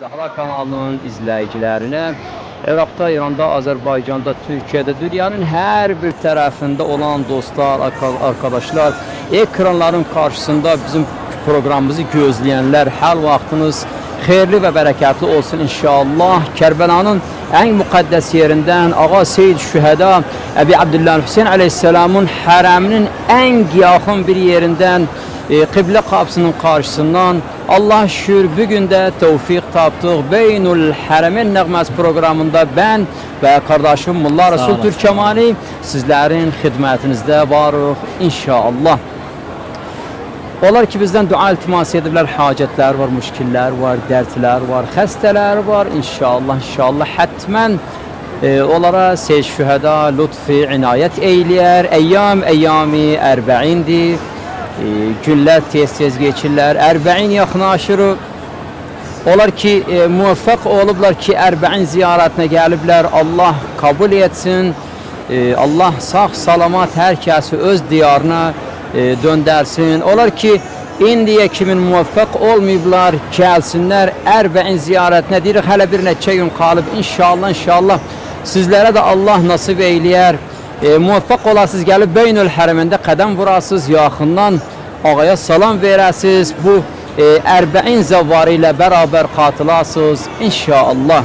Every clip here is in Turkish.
Zahra kanalının izleyicilerine Irak'ta, İran'da, Azerbaycan'da, Türkiye'de dünyanın her bir tarafında olan dostlar, arka- arkadaşlar ekranların karşısında bizim programımızı gözleyenler her vaktiniz hayırlı ve bereketli olsun inşallah. Kerbela'nın en mukaddes yerinden Ağa Seyyid Şüheda Ebi Abdullah Hüseyin Aleyhisselam'ın hareminin en yakın bir yerinden e, kıble kapısının karşısından Allah şükür bugün de tevfik taptık. Beynul Haremin Nəğməs programında ben ve kardeşim Mullah Resul. Türkemani sizlerin hizmetinizde varıq inşallah. Onlar ki bizden dua iltimas edirlər, hacetler var, müşkiller var, dertler var, xəstələr var. İnşallah, inşallah hətmən e, onlara seç şühəda lütfi inayət eyləyər. Əyyam, əyyami ərbəindir. E, günlər tez-tez keçirlər. Ərbəin yaxınlaşır. Onlar ki e, muvaffaq olublar ki ərbəin ziyarətinə gəliblər. Allah kabul etsin. E, Allah sağ salamat hər kəsi öz diyarına e, döndərsin. Onlar ki indiyə kimin muvaffaq olmayıblar, gəlsinlər ərbəin ziyarətinə deyirik. Hələ bir neçə gün qalıb inşallah, inşallah sizlərə də Allah nasib eyləyər. E, muvaffaq olasınız, gəlib Beynül Hərəmində qədəm vurasınız, yaxından ağaya salam verəsiniz. Bu e, ərbəin zəvvarı ilə bərabər qatılasınız inşallah.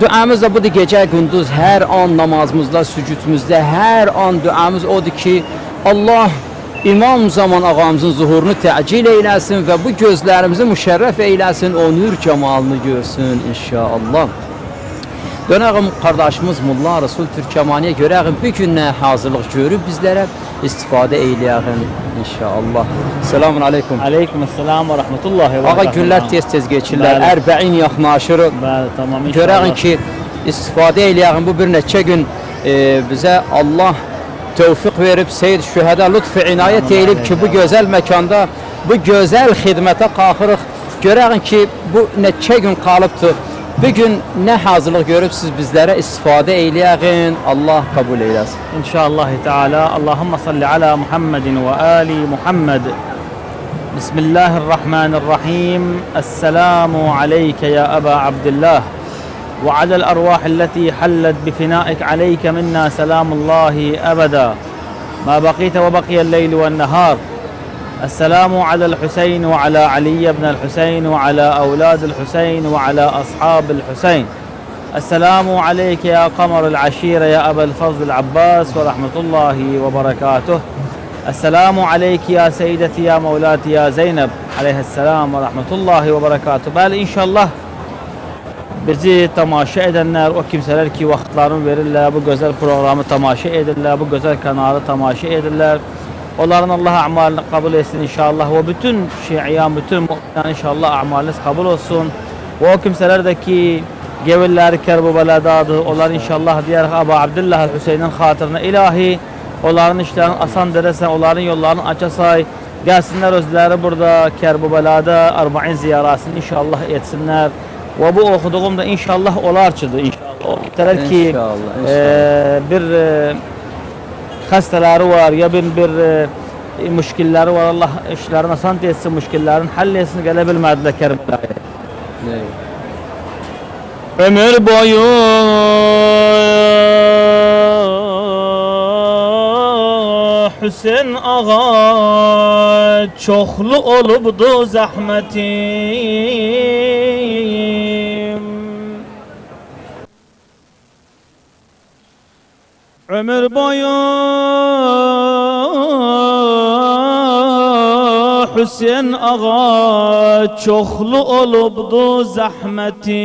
Duamız da budur gece gündüz her an namazımızda, sücudumuzda her an duamız odur ki Allah İmam zaman ağamızın zuhurunu təcil eyləsin və bu gözlərimizi müşərrəf eyləsin, o nur cemalını görsün inşallah. Dönəğim qardaşımız Mulla Resul Türkəmaniyə görəğim bir günə hazırlıq görüb bizlərə istifadə eyləyəğin inşallah. Selamun aleyküm. Aleyküm selam ve rahmetullahi ve Ağa günlər tez-tez keçirlər, Bəli. ərbəin yaxınlaşır. Bəli, tamam inşallah. Görəğin ki, istifadə eləyəğin bu bir neçə gün e, bizə Allah tevfik verib, Seyyid Şühədə lütf inayət eyib ki, bu gözəl məkanda, bu gözəl xidmətə qalxırıq. Görəğin ki, bu neçə gün qalıbdır. Bu gün nə hazırlıq görüb siz bizlərə istifadə eləyəğin, Allah qəbul eyləsin. İnşallah Teala. Allahümme salli ala Muhammedin ve ali Muhammed. Bismillahirrahmanirrahim. Esselamu aleyke ya Eba Abdullah. وعلى الأرواح التي حلت بفنائك عليك منا سلام الله أبدا ما بقيت وبقي الليل والنهار السلام على الحسين وعلى علي بن الحسين وعلى أولاد الحسين وعلى أصحاب الحسين السلام عليك يا قمر العشيرة يا أبا الفضل العباس ورحمة الله وبركاته السلام عليك يا سيدتي يا مولاتي يا زينب عليها السلام ورحمة الله وبركاته بل إن شاء الله bizi tamaşa edenler, o kimseler ki vaxtlarını verirler, bu güzel programı tamaşa edirlər, bu güzel kanalı tamaşa edirlər. Onların Allah amalını kabul etsin inşallah. O bütün şiiyan, bütün mu'minler inşallah amaliniz kabul olsun. O kimseler de ki gevilleri Kerbubela'dadır. Onlar inşallah diğer Aba Abdullah Hüseyin'in hatırına ilahi. Onların işlerini asan deresen, onların yollarını açasay. Gelsinler özleri burada Kerbubela'da Arba'in ziyarasını inşallah etsinler. Ve bu okuduğum da inşallah olarçıdır inşallah. O ki İnşallah, eee, bir eee, hastaları var ya bir bir e, müşkilleri var. Allah işlerini asan etsin müşkillerin halletsin gelebilmediler Kerbela'ya. Ömür boyu Hüseyin ağa çoxlu olubdu zahmetim Ömür boyu Hüseyin ağa çoxlu olubdu zahmetim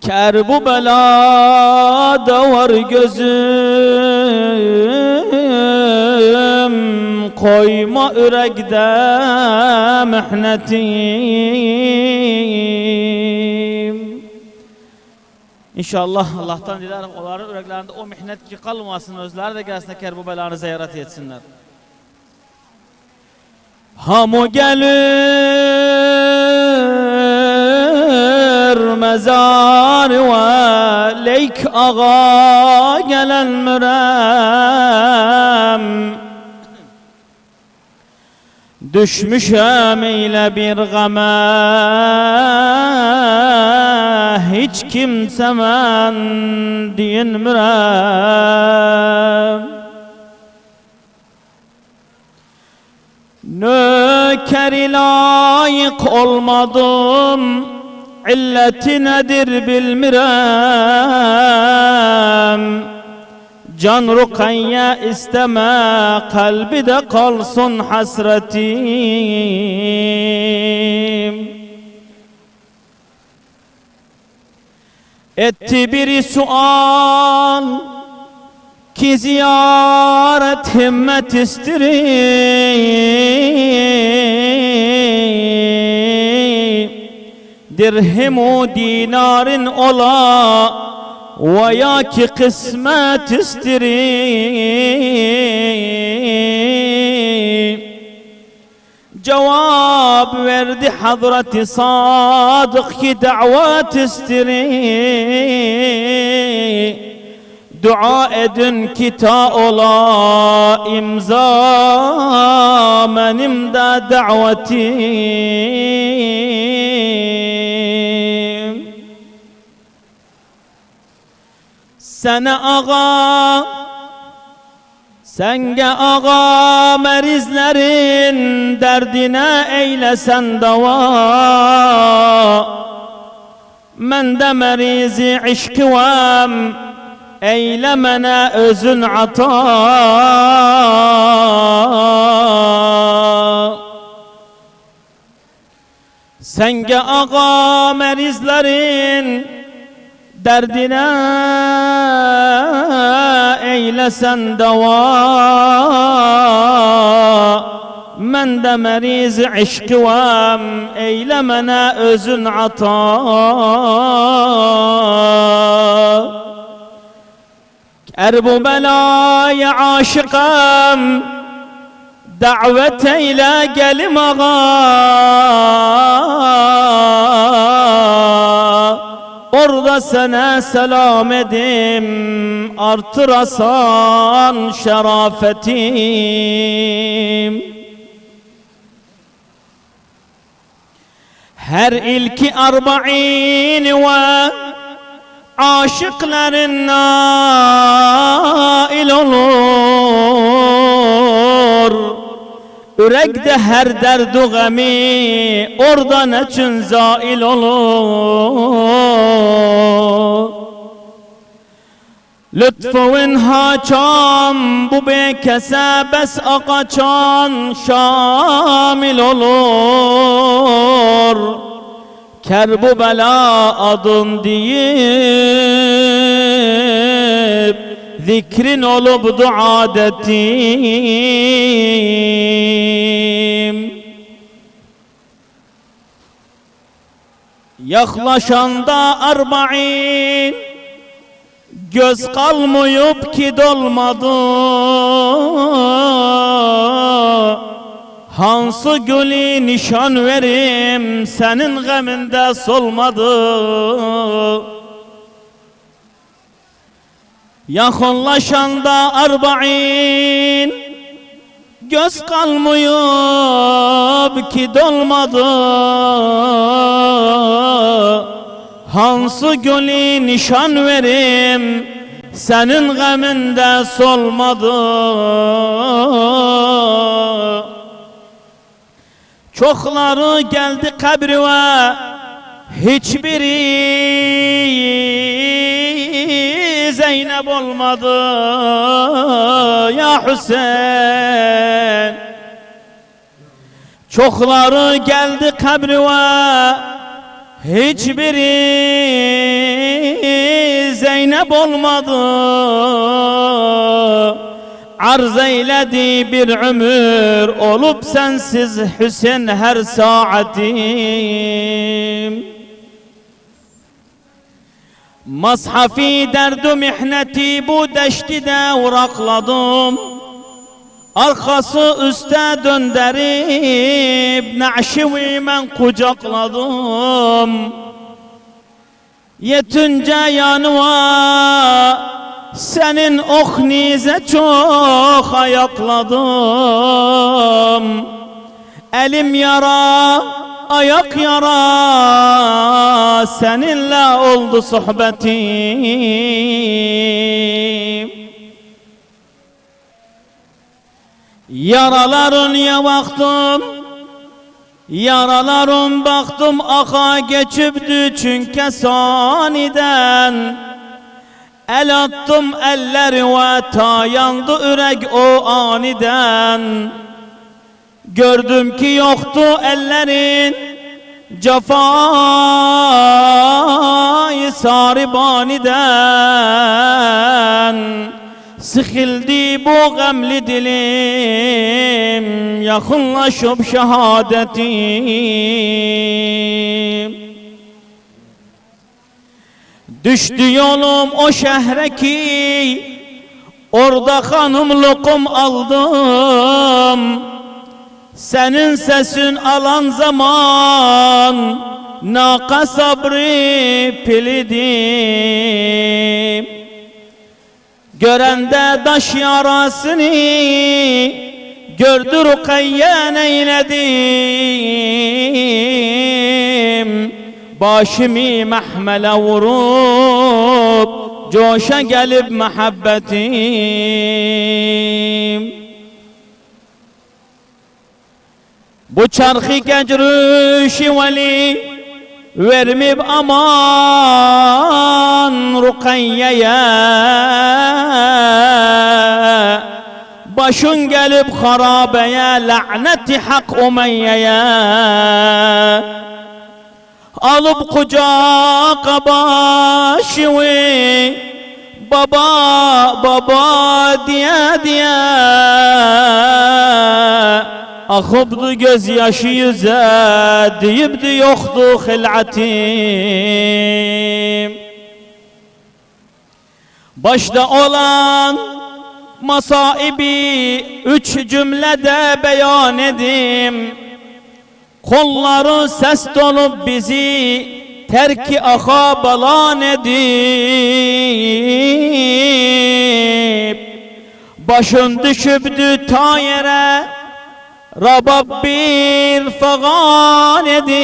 Kerbu belada var gözüm Koyma ürekde mihnetim İnşallah Allah'tan dilerim onların yüreklerinde o mihnet ki kalmasın özleri de gelsin Kerbu belanı ziyaret etsinler. Hamu gelir mezar ve leyk ağa gelen mürem Düşmüşem eyle bir game Hiç kimsemen diyin mürem Nökeri layık olmadım İlleti nedir bilmirem Can rukayya isteme kalbi de kalsın hasretim. Etti biri sual ki ziyaret himmet istirim. Dirhimu dinarin ola veya ki kısmet istirim Cevap verdi Hazreti Sadık ki davet istirim Dua edin ki ta ola imza Sene ağa Senge ağa merizlerin derdine eylesen dava. Men de merizi işkivem eylemene özün ata. Senge ağa merizlerin derdine eylesən dava Mən də məriz eşqivəm, eylə mənə özün ata Kərb u bəlaya aşıqəm, dəvət eylə gəlim ağa Orada sana selam edim Artırasan şerafetim. Her ilki arba'in ve aşıkların nail olur Ürekde her derdu gami oradan için zail olur? Lütfun haçan bu bekese bes akaçan şamil olur. Kerbu bela adın deyip Zikrin olup dua ettim Yaklaşanda arba'in Göz kalmayıp ki dolmadı. Hansı gülü nişan verim senin geminde solmadı Yakınlaşanda arba'in. Göz kalmıyor ki dolmadı. Hansı gülü nişan verim Senin geminde solmadı. Çokları geldi kabrime Hiçbiri Zeynep olmadı. Ya Hüseyin. Çokları geldi kabrime Hiçbiri Zeynep olmadı. Arz eyledi bir ömür Olup sensiz Hüseyin her saatim Mashafi derdu mihneti bu deştide urakladım Arkası üste döndürüp Naşivi ben kucakladım Yetince yanıma senin ok nize çok ayakladım Elim yara, ayak yara Seninle oldu sohbetim. Yaraların ya baktım Yaralarım baktım aka geçipdi çünkü saniden. El attım elleri ve ta yandı ürek o aniden. Gördüm ki yoktu ellerin Cefayı saribaniden Sıkıldı bu gamli dilim Yakınlaşıp şehadetim. Düştü yolum o şehre ki Orada hanımlıkum aldım Senin sesin alan zaman Naka sabri pilidim. Görende daş yarasını Gördü Rukayye neyledim Başımı mahmele vurup Coşa gelip muhabbetim Bu çarkı gecrüşi veli Vermib aman Rukayye'ye Başın gelip harabeye Laneti hak Umeyye'ye Alıp kucaka başımı Baba baba diye diye Akıbdı gözyaşı yüze Deyipdi yoktu hil'atim Başta olan masaibi Üç cümlede beyan edim. Kolları ses dolup bizi terki aha balan edip Başın düşüptü ta yere Rabab bir fagan edip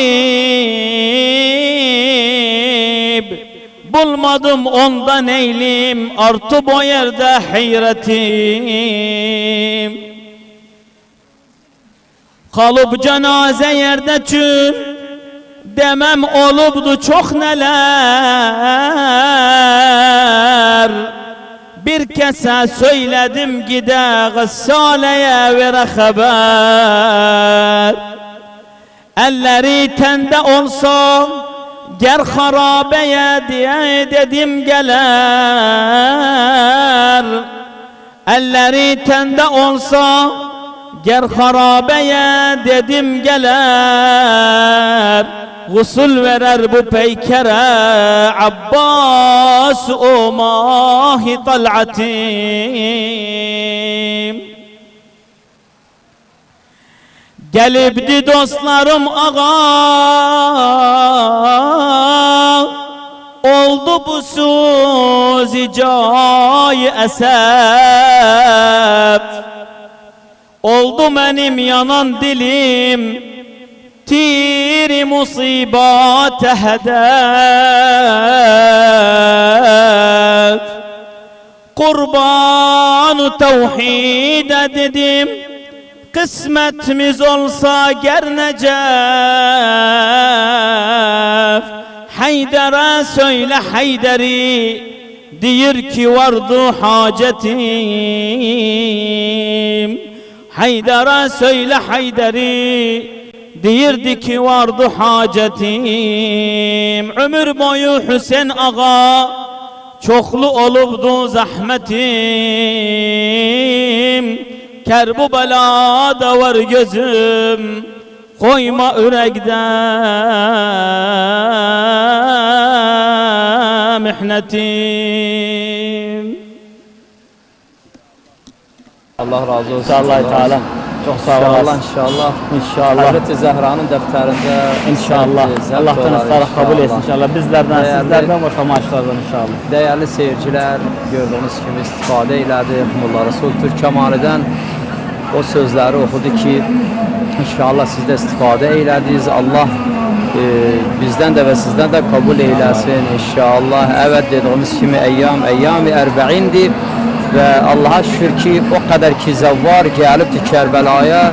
Bulmadım ondan eylim Artı bu yerde hayretim. Kalıp cenaze yerde çün Demem olubdu çok neler Bir kese söyledim gide Gıssaleye vere haber. Elleri tende olsa Ger harabeye diye dedim geler. Elleri tende olsa Ger harabeye dedim geler Gusül verer bu peykere Abbas o mahi tal'atim. Gelipdi dostlarım ağa Oldu bu suzi cay esef Oldu benim yanan dilim كثير مصيبات هداف قربان توحيد ددم قسمة مزول صاقر نجاف. حيدرا سويل حيدري ديركي ورد حاجتي حيدرا سويل حيدري Deyirdi ki vardı hacetim Ömür boyu Hüseyin ağa Çoklu olubdu zahmetim Kerbu belada var gözüm Koyma ürekde mihnetim Allah razı olsun. Allah Teala. Çok sağ İnşallah olasın. inşallah. İnşallah. Hazreti Zehra'nın defterinde İnşallah. olar ısrar kabul etsin inşallah. Bizlerden, Değerli- sizlerden ve tamaşlardan inşallah. Değerli seyirciler, gördüğünüz kimi istifade elədi. Mullah Resul Türk Kemali'den o sözleri okudu ki inşallah siz de istifade eylədiniz. Allah e, bizden de ve sizden de kabul eylesin inşallah. Evet dediğimiz kimi eyyam eyyam-ı erba'indir ve Allah'a şükür ki o kadar ki zevvar gelipti Kerbela'ya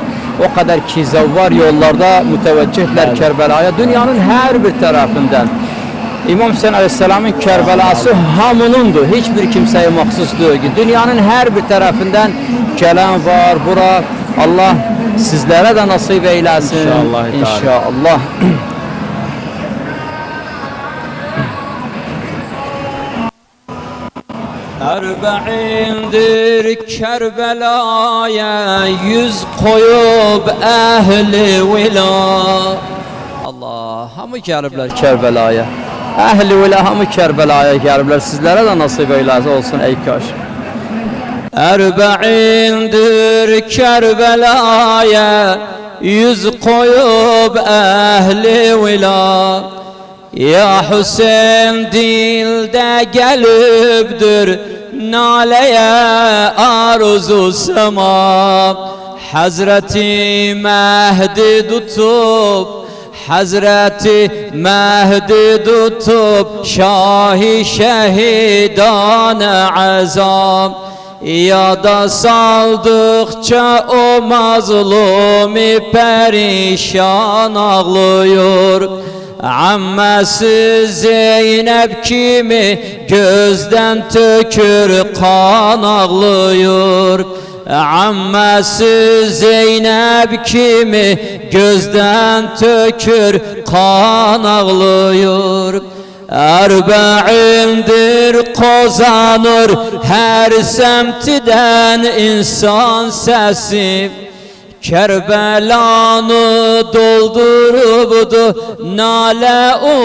o kadar ki zevvar yollarda müteveccihler Evet. Kerbela'ya dünyanın her bir tarafından İmam Hüseyin Aleyhisselam'ın Kerbelası hamınundur. Hiçbir kimseye mahsus değil. Dünyanın her bir tarafından gelen var. Bura Allah sizlere de nasip eylesin. İnşallah. İnşallah. Erba'indir Kerbela'ya yüz koyup ehli vila. Allah hamı gəliblər Kərbəlaya Əhli vila hamı Kərbəlaya gəliblər Sizlərə də nasib eyləsi olsun ey kaş. Erba'indir Kerbela'ya yüz koyup ehli vila. Ya Hüseyin dilde gelipdir naleye arzu sema Hazreti Mehdi tutup Hazreti Mehdi tutup Şahi şehidane azam. Ya da saldıkça o mazlumi perişan ağlıyor Ammesi Zeynep kimi gözden tökür kan ağlıyor. Ammesi Zeynep kimi gözden tökür kan ağlıyor. Erba'indir kozanır her semtiden insan sesi Kerbelanı doldurubdu nale o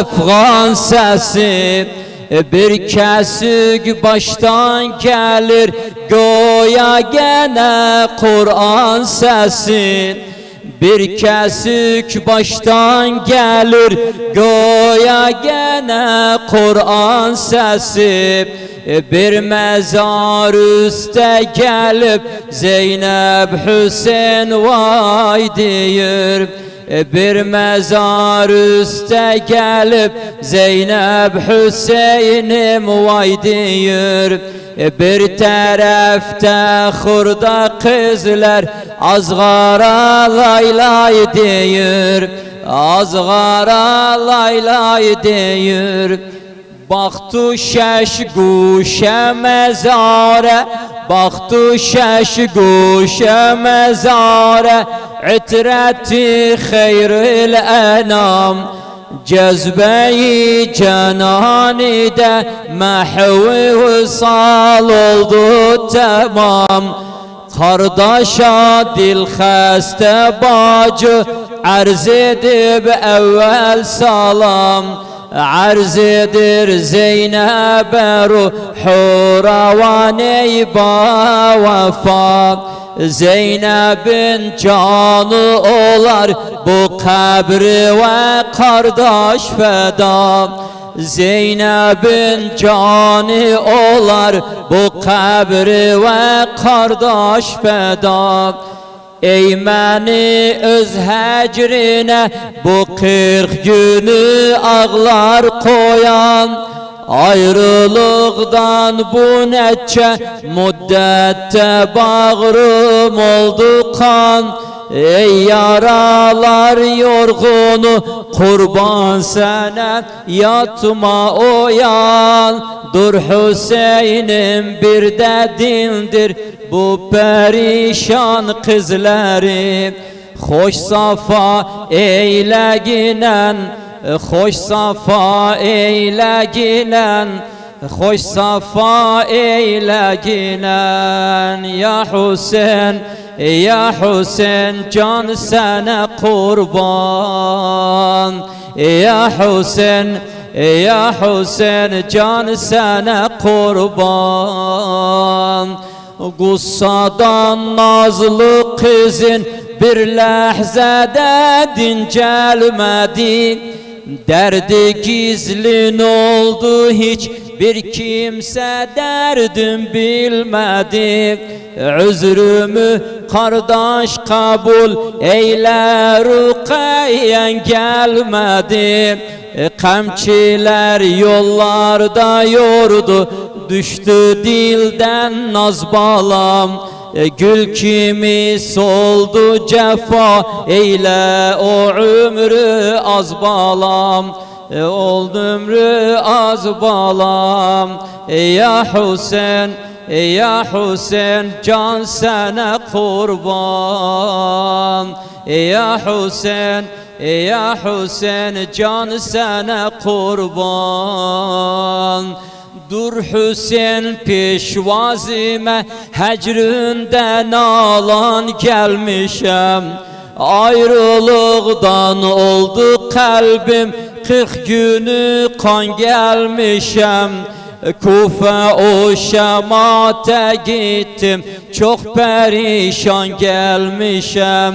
Efgan sesi bir kesik baştan gelir goya gene Kur'an sesi bir kesik baştan gelir goya gene Kur'an sesi. Bir mezar üste gelip Zeynep Hüseyin vay diyor bir mezar üste gelip Zeynep Hüseyin'im vay diyor bir tarafta hurda kızlar azgara lay lay diyor azgara lay lay diyor Baktı şeş guşe mezare Baktı şeş guşe mezare. İtreti hayril enam Cezbeyi cenani de Mahvi vısal oldu tamam Kardeşa dil xəstə bacı Ərz edib əvvəl salam. Arz edir Zeynəbə ruhu ravane ba vefa Zeynəbin canı olar bu kabri ve kardeş feda Zeynəbin canı olar bu kabri ve kardeş feda. Ey məni öz həcrinə bu qırx günü ağlar qoyan Ayrılıqdan bu neçə müddətdə bağrım oldu qan Ey yaralar yorğunu qurban sənə yatma oyan Dur Hüseynim bir də dindir bu perişan qızları Xoş safa eyləginən Xoş safa eyləginən Xoş safa eyləginən Ya Hüseyin Ya Hüseyin can sənə qurban Ya Hüseyin Ya Hüseyin can sənə qurban Qussadan nazlı qızın bir ləhzədə dincəlmədi Dərdi gizlin oldu hiç bir kimsə dərdim bilmədi Üzrümü qardaş qəbul eylə ruqəyyən gəlmədi Qəmçilər yollarda yordu Düşdü dildən naz balam. E, Gül kimi soldu cefa Eyle o ömrü az balam E, Oldu ömrü az balam. E, Ya Hüseyin e, Ya Hüseyin can sana kurban. E, Ya Hüseyin e, Ya Hüseyin can sana kurban. Dur Hüseyin peşvazime Hecrinden alan gelmişem. Ayrılıktan oldu kalbim Kırk günü kan gelmişem. Kufe o şemate gittim. Çok perişan gelmişem.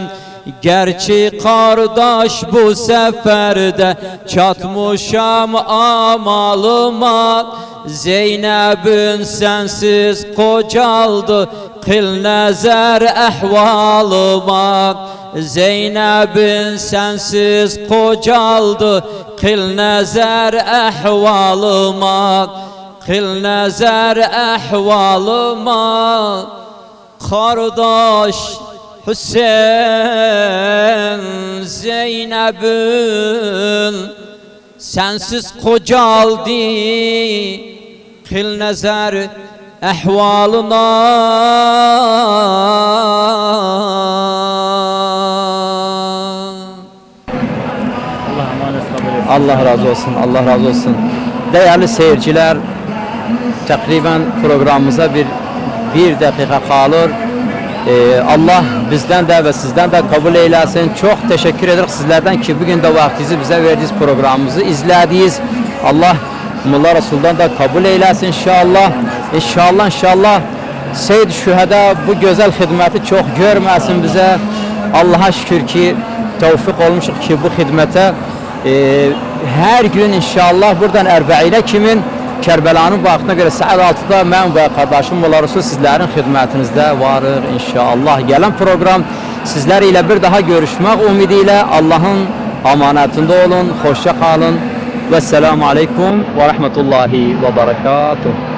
Gerçi kardeş bu seferde çatmışam amalıma. Zeynep'in sensiz kocaldı. Kıl nezer ehvalıma Zeynep'in sensiz kocaldı. Kıl nezer ehvalıma Kıl nezer ehvalıma Kardeş Hüseyin Zeynep'in sensiz kocaldı. Kıl nezer ehvalına Allah razı olsun, Allah razı olsun. Değerli seyirciler, takriben programımıza bir bir dakika kalır. Ee, Allah bizden de ve sizden de kabul eylesin. Çok teşekkür ederiz sizlerden ki bugün de vaktinizi bize verdiğiniz programımızı izlediyiz. Allah Mullah Resul'dan da kabul eylesin inşallah. İnşallah inşallah Seyyid Şüheda bu güzel hizmeti çok görmesin bize. Allah'a şükür ki tevfik olmuşuk ki bu hizmete ee, her gün inşallah buradan Erbe'ine kimin Kerbela'nın vaxtına göre saat 6'da mən və qardaşım olarsa sizlərin xidmətinizdə varıq inşallah. Gələn proqram sizlər ilə bir daha görüşmək ümidi Allahın amanətində olun, xoşça qalın və selamu aleykum və rəhmətullahi və barakatuh.